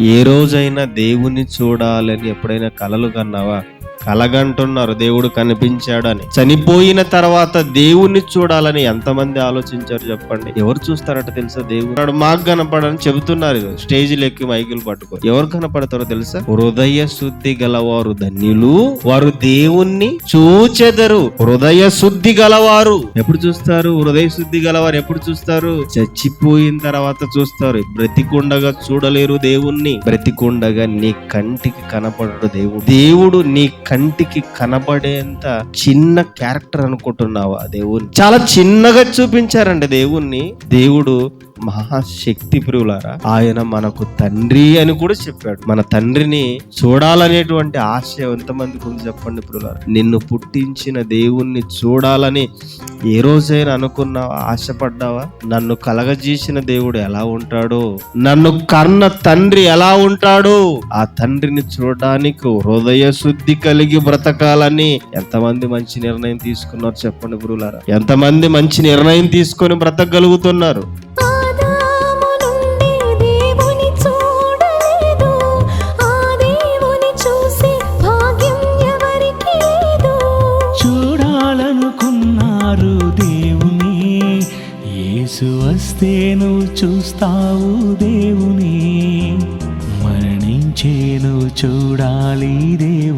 ఏ రోజైనా దేవుని చూడాలని ఎప్పుడైనా కలలు కన్నావా? కలగంటున్నారు. దేవుడు కనిపించాడు అని చనిపోయిన తర్వాత దేవుణ్ణి చూడాలని ఎంతమంది ఆలోచించారు చెప్పండి. ఎవరు చూస్తారట తెలుసా దేవుడు? వాడు మాకు కనపడని చెబుతున్నారు ఇది. స్టేజీలు ఎక్కి మైకులు పట్టుకో ఎవరు కనపడతారో తెలుసా? హృదయ శుద్ధి గలవారు ధన్యులు. వారు దేవుణ్ణి చూచెదరు. హృదయ శుద్ధి గలవారు. ఎప్పుడు చూస్తారు? హృదయ శుద్ధి గలవారు ఎప్పుడు చూస్తారు? చచ్చిపోయిన తర్వాత చూస్తారు. బ్రతికుండగా చూడలేరు దేవుణ్ణి. బ్రతికుండగా నీ కంటికి కనపడడు దేవుడు. దేవుడు నీ కంటికి కనబడేంత చిన్న క్యారెక్టర్ అనుకుంటున్నావా దేవుని చాలా చిన్నగా చూపించారండి దేవుణ్ణి. దేవుడు మహాశక్తి ప్రియులారా ఆయన మనకు తండ్రి అని కూడా చెప్పాడు. మన తండ్రిని చూడాలనేటువంటి ఆశ ఎంతమందికి ఉంది చెప్పండి ప్రియులారా నిన్ను పుట్టించిన దేవుణ్ణి చూడాలని ఏ రోజైనా అనుకున్నావా ఆశపడ్డావా? నన్ను కలగజేసిన దేవుడు ఎలా ఉంటాడో? నన్ను కన్న తండ్రి ఎలా ఉంటాడో? ఆ తండ్రిని చూడడానికి హృదయ శుద్ధి కలిగి బ్రతకాలని ఎంతమంది మంచి నిర్ణయం తీసుకున్నారు చెప్పండి గురువులారా ఎంతమంది మంచి నిర్ణయం తీసుకొని బ్రతకగలుగుతున్నారు? యేసు వస్తే నువ్వు చూస్తావు దేవుని. మరణించే నువ్వు చూడాలి దేవుని.